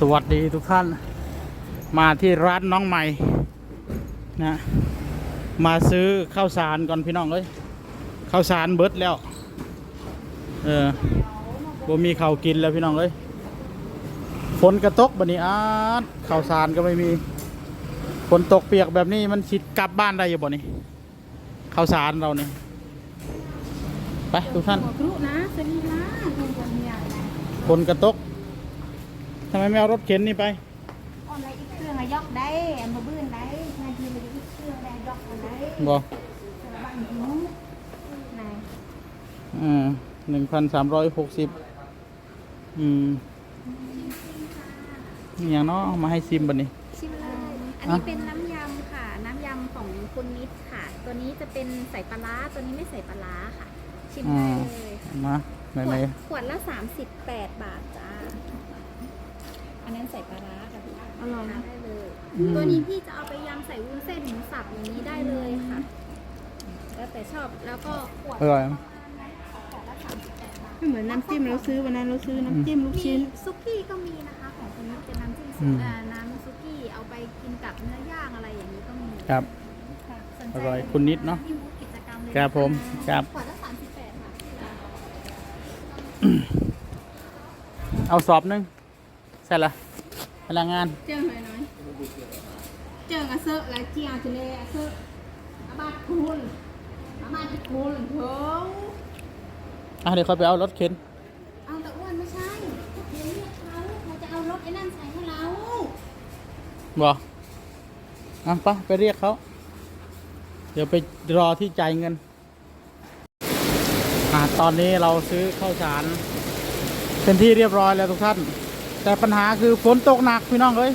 สวัสดีทุกท่าน มาที่ร้านน้องใหม่นะมาซื้อข้าวสารก่อนพี่น้องเอ้ยข้าวสารเบิดแล้ว เออบ่มีข้าวกินแล้วพี่น้องเอ้ยฝนกระตกบัดนี้อาดข้าวสารก็ไม่มีฝนตกเปียกแบบนี้มันชิดกลับบ้านได้อยู่บ่นี่ข้าวสารเรานี่ไปทุกท่านหัวกรุนะสนีนะคุณคนเนี่ยฝนกระตกทำไมไม่เอารถเข็นนี่ไปออนไลน์อีกเครื่องอะยกได้อันมาบื้นได้นายทีมันอีกเครื่องได้ยกกันได้บอกสารบัญหิวไหนอ่าหนึ่งพันสามร้อยหกสิบอืมนี่อย่างเนาะเอามาให้ซิมบันนี้ ชิมเลย อันอะนี้เป็นน้ำยำค่ะ น้ำยำของคุณนิดค่ะ ตัวนี้จะเป็นใส่ปลาร้าตัวนี้ไม่ใส่ปลาร้าค่ะ ชิมอ่าได้เลยมาไหนขไหวนดขวดละ38 บาทจ้า อันนั้นใส่ปลาร้าค่ะพี่อร่อยนะ ได้เลย อืม ตัวนี้พี่จะเอาไปยำใส่วุ้นเส้นหมูสับอย่างนี้ได้เลยค่ะ แล้วแต่ชอบแล้วก็ขวดอร่อยขวดละ38บาทเหมือนน้ำจิ้มเราซื้อวันนั้นเราซื้อน้ำจิ้มลูกมีชิ้น ซุกี้ก็มีนะคะ ของคุณนิดเป็นน้ำจิ้มซุอืม เอ่อน้ำซุกี้เอาไปกินกับเนื้อย่างอะไรอย่างนี้ก็มีครับ ค่ะสนใจอร่อยคุณนิดเนาะที่บูธกิจกรรมเลยครับผมครับ ขวดละสามสิบแปดค่ะ เอาสอบหนึง ใช่ละพลังงานเจิงหน่อยหน่อยเจิงอะเซอะและเจียทะเลอะเซอะอาบาดคุณอาบาดคุณเถอะอะเดี๋ยวค่อยไปเอารถเข็นเอาแต่อ้วนไม่ใช่เดี๋ยวเรียกเขาเราจะเอารถไอ้นั่นใส่ให้เราบอกอะไปไปเรียกเขาเดี๋ยวไปรอที่จ่ายเงินอะตอนนี้เราซื้อข้าวสารเป็นที่เรียบร้อยแล้วทุกท่าน แต่ปัญหาคือฝนตกหนักพี่น้องเอ้ย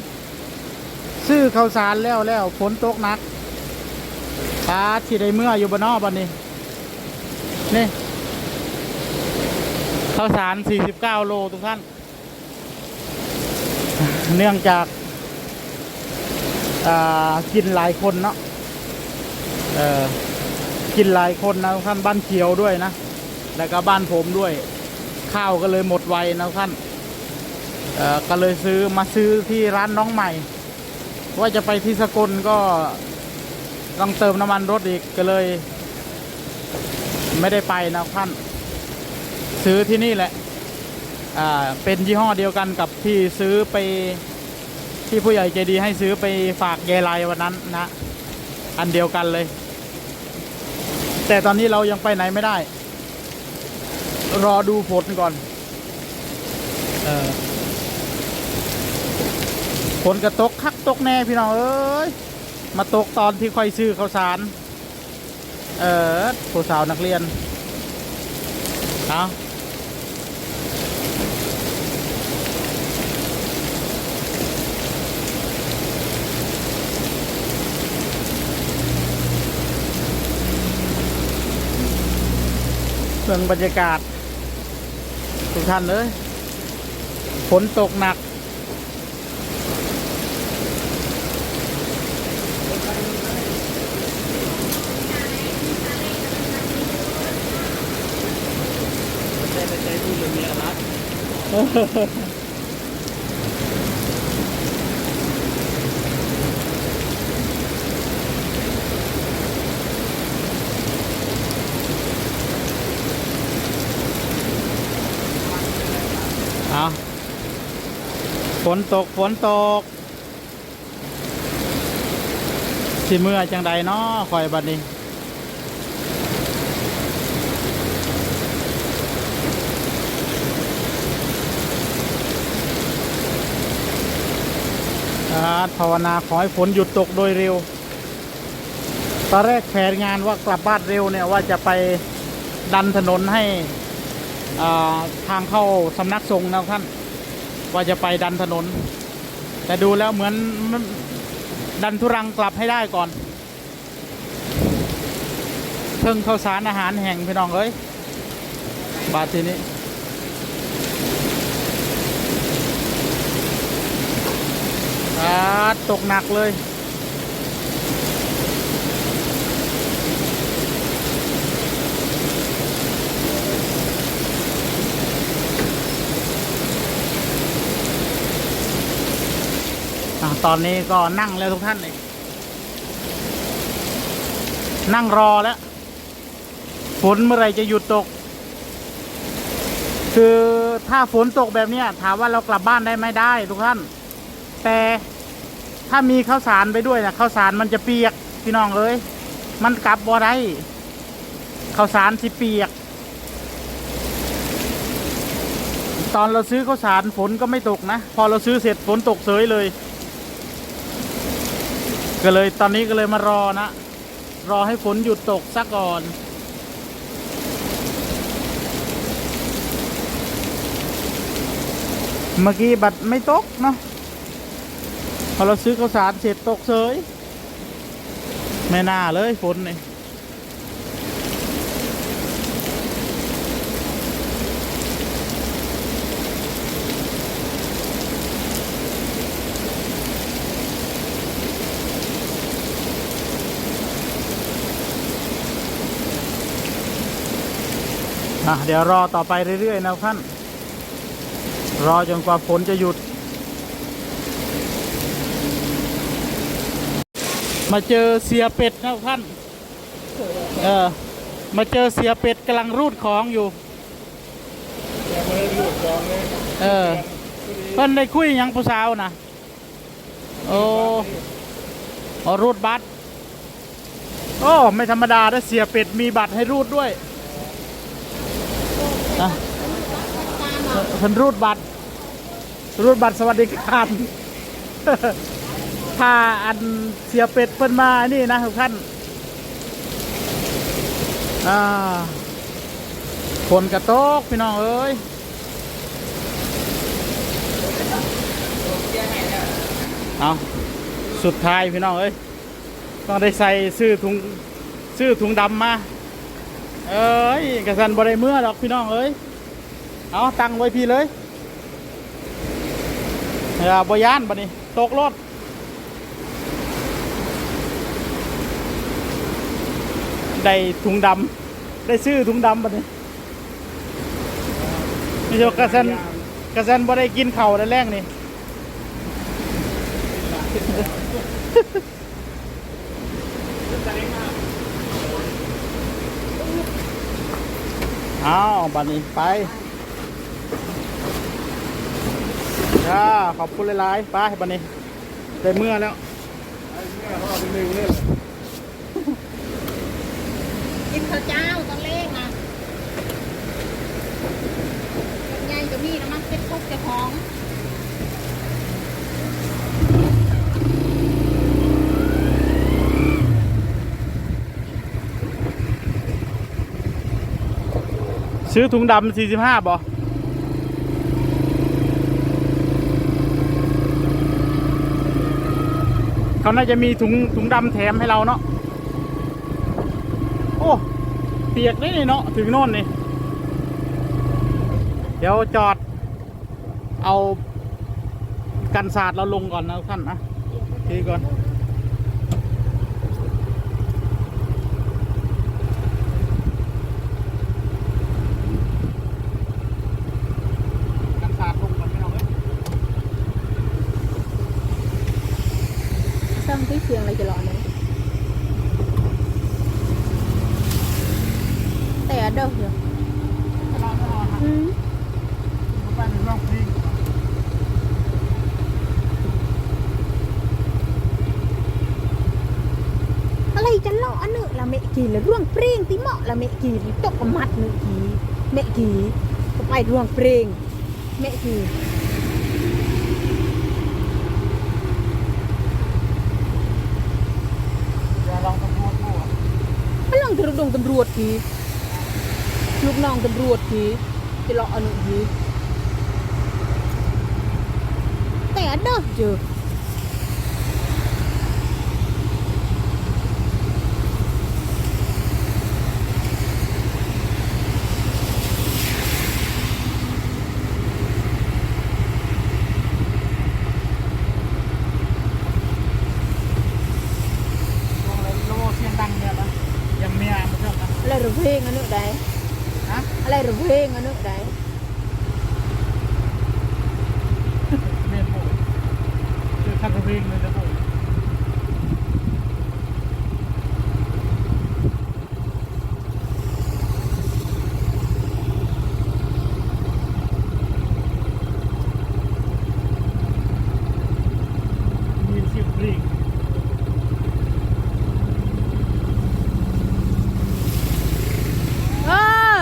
ซื้อข้าวสารแล้วแล้วฝนตกหนักปลาที่ได้เมื่ออยู่บนนอกบันนี้ นี่ข้าวสาร 49 โลทุกท่าน เนื่องจากอ่ากินหลายคนเนาะเออกินหลายคนนะท่านบ้านเขียวด้วยนะ แล้วก็บ้านผมด้วย ข้าวก็เลยหมดไวนะท่าน ก็เลยซื้อมาซื้อที่ร้านน้องใหม่ ว่าจะไปที่สกลก็ต้องเติมน้ำมันรถอีกก็เลย ไม่ได้ไปนะท่าน ซื้อที่นี่แหละเป็นยี่ห้อเดียวกันกับที่ซื้อไปที่ผู้ใหญ่ใจดีให้ซื้อไปฝากยายไลวันนั้นนะ อันเดียวกันเลย แต่ตอนนี้เรายังไปไหนไม่ได้ รอดูผลก่อน เออ ผลกระตกคักตกแน่พี่น้องเอ้ยมาตกตอนที่ค่อยซื้อข้าวสาร เออผู้สาวนักเรียนเอาเรื่องบรรยากาศทุกท่านเลยฝนตกหนัก เอาฝนตก ฝนตก สิเมื่อจังใดเนาะคอยบัดนี้ อ่าภาวนาขอให้ฝนหยุดตกโดยเร็ว ตอนแรกแผนงานว่ากลับบ้านเร็วเนี่ยว่าจะไปดันถนนให้ทางเข้าสำนักสงฆ์นะท่าน ว่าจะไปดันถนน แต่ดูแล้วเหมือนดันทุรังกลับให้ได้ก่อนเพิ่งเข้าสารอาหารแห่งพี่น้องเอ้ยบาททีนี้ อ่าตกหนักเลย ตอนนี้ก็นั่งแล้วทุกท่านเลยนั่งรอแล้ว ฝนเมื่อไรจะหยุดตก คือถ้าฝนตกแบบนี้ถามว่าเรากลับบ้านได้ไม่ได้ทุกท่าน แต่ถ้ามีข้าวสารไปด้วยนะข้าวสารมันจะเปียกพี่น้องเอ้ยมันกลับบ่ได้ข้าวสารสิเปียก ตอนเราซื้อข้าวสารฝนก็ไม่ตกนะ พอเราซื้อเสร็จฝนตกเสยเลย ก็เลยตอนนี้ก็เลยมารอนะ รอให้ฝนหยุดตกสักก่อนเมื่อกี้บัตรไม่ตกเนาะ อเราซื้อข้าวสารเสร็จตกเสยไม่น่าเลยฝนนี่อะเดี๋ยวรอต่อไปเรื่อยๆนะท่าน รอจนกว่าฝนจะหยุด มาเจอเสียเป็ดนะท่าน เออ มาเจอเสียเป็ดกำลังรูดของอยู่เออ เพิ่นได้คุยหยังผู้สาวนะโอ้โอ้รูดบัตรโอ้ไม่ธรรมดาได้เสียเป็ดมีบัตรให้รูดด้วยอะเพิ่นรูดบัตรรูดบัตรสวัสดิการ ถ้าอันเสียเป็ดเพิ่นมาอันี่นะทุกท่านอ่าฝนกระตกพี่น้องเอ้ยเอาสุดท้ายพี่น้องเอ้ยต้องได้ใส่ซื้อถุงซื้อถุงดำมาเอ้ยกระสันบ่ได้เมื่อดอกพี่น้องเอ้ยเอาตังไว้พี่เลยอย่าบยานบัดนี้ตกรถ ได้ถุงดำได้ซื้อถุงดำบัดนี้ไม่ใช่ว่ากระสันกระสันบ่ได้กินเข่าแต่แรกนี่เอาบัดนี้ไปจ้าขอบคุณหลายๆไปบัดนี้ได้เมื่อแล้วกิน ข้าวเจ้าตอนแรกนะเป็นไงก็มีนะมันเป็นกุ๊กจ้าของซื้อถุงดำสี่สิบห้าบ่เขาน่าจะมีถุงถุงดำแถมให้เราเนาะ เปียกนี่เนาะถึงโน่นนี่ เดี๋ยวจอด เอากันศาสตร์เราลงก่อนนะท่านนะทีก่อนศาสตร์ลงก่อนไม่เอาเลย ซ้ำที่เสียงอะไรจะหล่อเลยแต่เด้อเหรอ ไม่รอไม่รอฮะ อืม ไปในร่องพริง อะไรจะหล่ออันนึละเม กีละร่วงเปรี้ยงติเหมาะละเมกีตกกระมัดนึกีเมกีก็ไปร่วงเปรี้ยงเมกีเดี๋ยวลองตำรวจดูอะพลังตรวจตำรวจกีลูกน้องตำรวจกีจะหล่ออันนึกีแต่เด้อเจอ ลงเลยโลเสียงดังเนี่ยนะยังเมียมาเชื่อนะ อะไรระเพลงอันนึกได้ ฮะ อะไรระเพลงอันนึกได้ เมียนโบ วิ่งเลยนะผมมีสิบวิ่ง เออ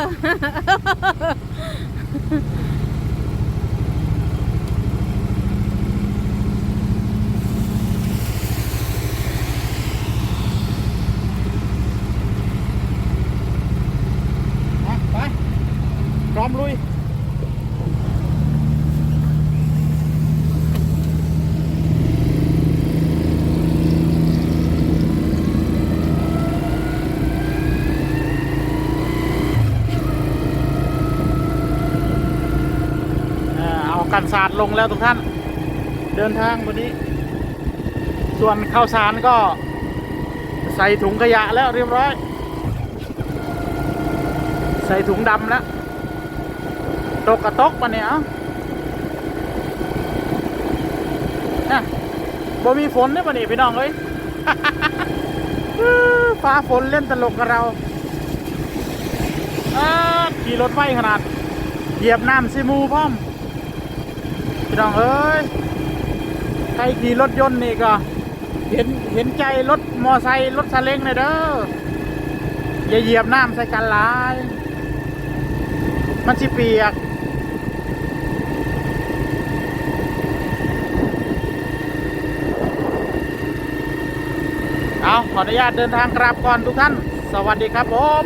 อะไป พร้อมลุย เอ่อเอา กันศาสตร์ลงแล้วทุกท่าน เดินทางวันนี้ ส่วนข้าวสารก็ใส่ถุงขยะแล้วเรียบร้อย ใส่ถุงดำแล้วตกกระตกมาเนี่ยเอ้าน่ะบ่มีฝนเนี่ยปะนี่พี่น้องเอ้ยฟ้าฝนเล่นตลกกับเราอ้าขี่รถไฟขนาด เหยียบน้ำซิมูพร้อม พี่น้องเอ้ยใครขี่รถยนต์นี่ก็ เห็นเห็นใจรถมอไซค์รถซาเล้งเลยเด้ออย่าเหยียบน้ำใส่กันหลาย มันสิเปียกเอาขออนุญาตเดินทางกลับก่อนทุกท่าน สวัสดีครับผม